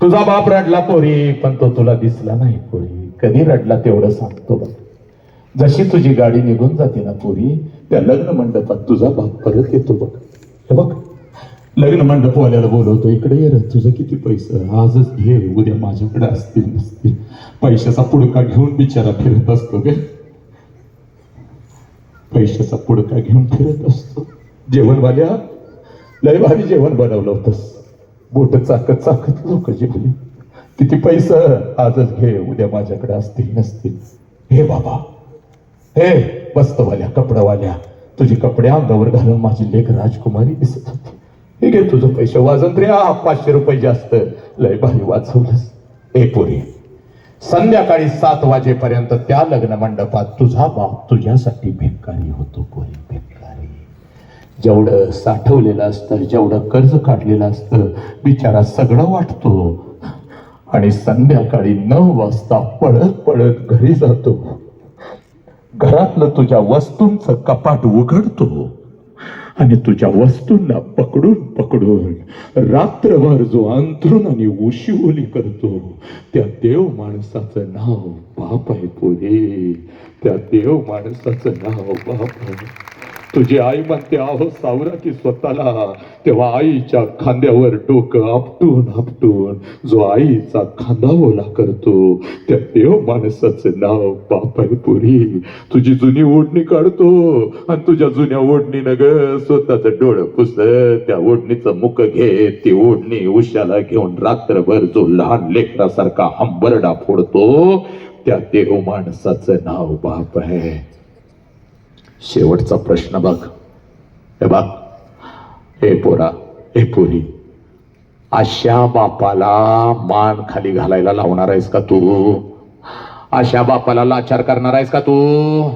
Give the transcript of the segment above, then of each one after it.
तुझा बाप रडला पोरी पण तो तुला दिसला नाही पोरी. कधी रडला तेवढं सांगतो जशी तुझी गाडी निघून जाते ना पोरी त्या लग्न मंडपात तुझा बाप परत येतो बघ. हे बघ लग्न मंडपवाल्याला बोलवतो इकडे ये तुझं किती पैसे? आजच घे उद्या माझ्याकडे असतील नसतील. पैशाचा पुडका घेऊन बिचारा फिरत असतो गे. पैशाचा पुडका घेऊन फिरत असतो. जेवणवाल्या लय भारी जेवण बनवलं होतंस. बोट चाकत चाकत लोक जिंकली. किती पैसा आजच घे उद्या माझ्याकडे असतील नसतील. हे बाबा. हे बस्तवाल्या कपडावाल्या तुझे कपडे अंगावर घालून माझी लेख राजकुमारी दिसत होती. हे घे तुझं पैसे वाजन रे आ, पाचशे रुपये जास्त. लय भारी वाचवलंस. हे पोरी. संध्याकाळी सात वाजेपर्यंत त्या लग्न मंडपात तुझा बाप तुझ्यासाठी भिकारी होतो पोरी. भिकारी जेवढं साठवलेलं असतं जेवढं कर्ज काढलेलं असतं बिचारा सगळं वाटतो. आणि संध्याकाळी नऊ वाजता पळत पळत घरी जातो. घरातलं तुझ्या वस्तूंचं कपाट उघडतो. आणि तुझ्या वस्तूंना पकडून पकडून रात्रभर जो अंथरून आणि उशी ओली करतो त्या देव माणसाचं नाव बाप आहे पोरे त्या देव माणसाचं नाव बाप आहे. तुझी आई म्हणते आहो सावरा की स्वतःला. तेव्हा आईच्या खांद्यावर डोकं आपटून आपटून जो आईचा खांदा ओला करतो त्या देव माणसाचं नाव बापलपुरी तुझी जुनी ओढणी काढतो आणि तुझ्या जुन्या ओढणीनं ग स्वतःच डोळं पुसत त्या ओढणीचं मुख घेत ती ओढणी उशाला घेऊन रात्रभर जो लहान लेकरासारखा हंबरडा फोडतो त्या देव माणसाचं नाव बाप आहे. शेवटचा प्रश्न बघ. हे बघ. हे पोरा हे पोरी. अशा बापाला मान खाली घालायला लावणार आहेस का तू? अशा बापाला लाचार करणार आहेस का तू?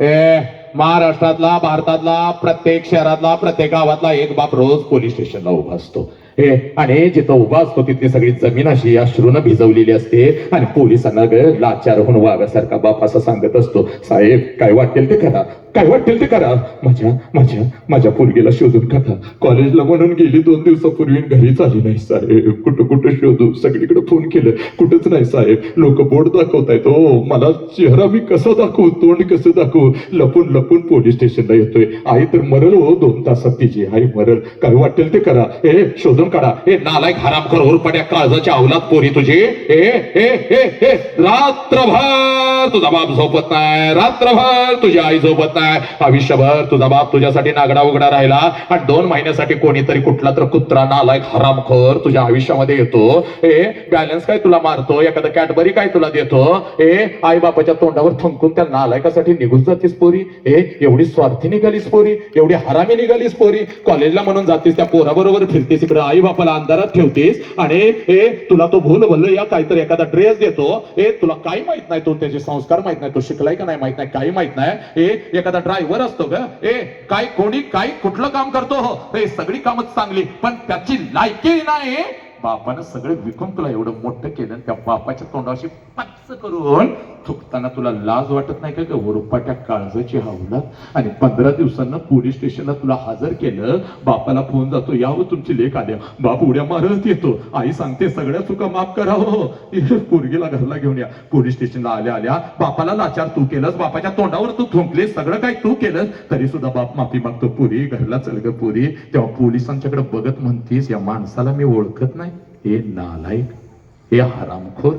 ए महाराष्ट्रातला भारतातला प्रत्येक शहरातला प्रत्येक गावातला एक बाप रोज पोलीस स्टेशनला उभा असतो. हे आणि जिथं उभा असतो तिथली सगळी जमीन अशी अश्रून भिजवलेली असते. आणि पोलिसांना ग लाचार होऊन वागासारखा बाप असं सांगत असतो. साहेब काय वाटेल ते करा. काय वाटेल ते करा. माझ्या माझ्या माझ्या पोरगीला शोधून काढा. कॉलेजला म्हणून गेली दोन दिवसापूर्वी घरीच आली नाही साहेब. कुठं कुठं शोधू? सगळीकडे फोन केलं. कुठंच नाही साहेब. लोक बोर्ड दाखवतायत हो. मला चेहरा मी कसा दाखवू? तोंड कसं दाखवू? लपून लपून पोलीस स्टेशनला येतोय. आई तर मरल हो. दोन तासात तिची आई मरल. काय वाटेल ते करा. हे शोध. शोधून काढा. हे नालायक हरामखोर कर काळजाच्या अवलात पोरी तुझी. हे हे हे हे रात्रभर तुझा बाप झोपत नाही. रात्रभर तुझी आई झोपत नाही. आयुष्यभर तुझा बाप तुझ्यासाठी नागडा उघडा राहिला. आणि दोन महिन्यासाठी कोणीतरी कुठला तर कुत्रा नालायक हरामखोर तुझ्या आयुष्यामध्ये येतो. हे बॅलन्स काय तुला मारतो? एखादा कॅटबरी काय तुला देतो? हे आई बापाच्या तोंडावर थंकून त्या नालायकासाठी निघून जातीस पोरी. हे एवढी स्वार्थी निघालीस पोरी. एवढी हरामी निघालीस पोरी. कॉलेजला म्हणून जातीस त्या पोराबरोबर फिरतीस इकडे. आई बापाला अंधारात ठेवतीस आणि ए तुला तो भूल भल या काहीतरी एखादा ड्रेस देतो. ए तुला काही माहीत नाही तो त्याचे संस्कार माहीत नाही तो शिकलाय का नाही माहीत नाही काही माहीत नाही. ए एखादा ड्रायव्हर असतो ग. ए काय कोणी काय कुठलं काम करतो? हो ए सगळी कामच चांगली पण त्याची लायकी नाही. बापानं सगळं विकून तुला एवढं मोठं केलं त्या बापाच्या तोंडाशी पच्च करून थुकताना तुला लाज वाटत नाही का वरुपाट्या काळजाची हावला आणि पंधरा दिवसांना पोलीस स्टेशनला तुला हजर केलं. बापाला फोन जातो यावं हो, तुमची लेख आल्या. बाप उड्या मारत येतो. आई सांगते सगळ्या चुका माफ करा हो पोरगीला घरला घेऊन या. पोलीस स्टेशनला आल्या आल्या. बापाला लाचार तू केलंस. बापाच्या तोंडावर तू थुंकलेस. सगळं काय तू केलंस. तरी सुद्धा बाप माफी मागतो. पुरी घरला चल ग पुरी. तेव्हा पोलिसांच्याकडे बघत म्हणतीस या माणसाला मी ओळखत नाही. हे नालायक हे हरामखोर.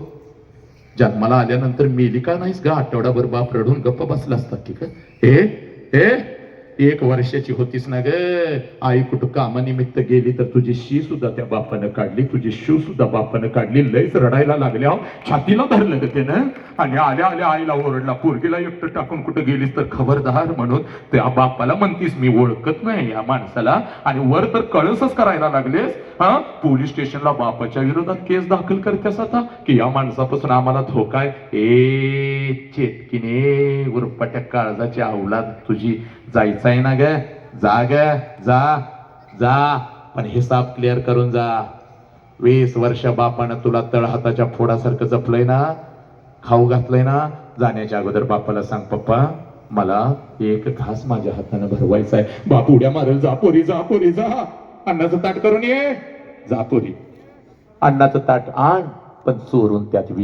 जन्माला आल्यानंतर मेली का नाहीस ग? आठवडाभर बाप रडून गप्प बसला असता की का हे हे? एक वर्षाची होतीस ना ग. आई कुठं कामानिमित्त गेली तर तुझी शी सुद्धा त्या बापानं काढली. तुझी शू सुद्धा बापानं काढली. लयच रडायला लागल्या. छातीला धरलं ग त्यानं. आणि आल्या आल्या आईला ओरडला पोरगीला एकटं टाकून कुठं गेलीस तर खबरदार म्हणून. त्या बापाला म्हणतीस मी ओळखत नाही या माणसाला. आणि वर तर कळसच करायला लागलेस. हा? पोलीस स्टेशनला बापाच्या विरोधात केस दाखल करतेस आता? की या माणसापासून आम्हाला धोका आहे? ए चेतकीने उरपट्या काळजाची अवलाद तुझी जायचं आहे ना ग? जा ग जा जा. पण हिसाब क्लिअर करून जा. वीस वर्ष बापानं तुला तळहाताच्या फोडासारखं जपलंय ना? खाऊ घातलंय ना? जाण्याच्या अगोदर बापाला सांग पप्पा मला एक घास माझ्या हातानं भरवायचा आहे बाप उड्या मारेल जा पोरी जा पोरी जा. अन्नाचं ताट करून ये. जा पोरी. अन्नाचं ताट आण पण चोरून त्यात विष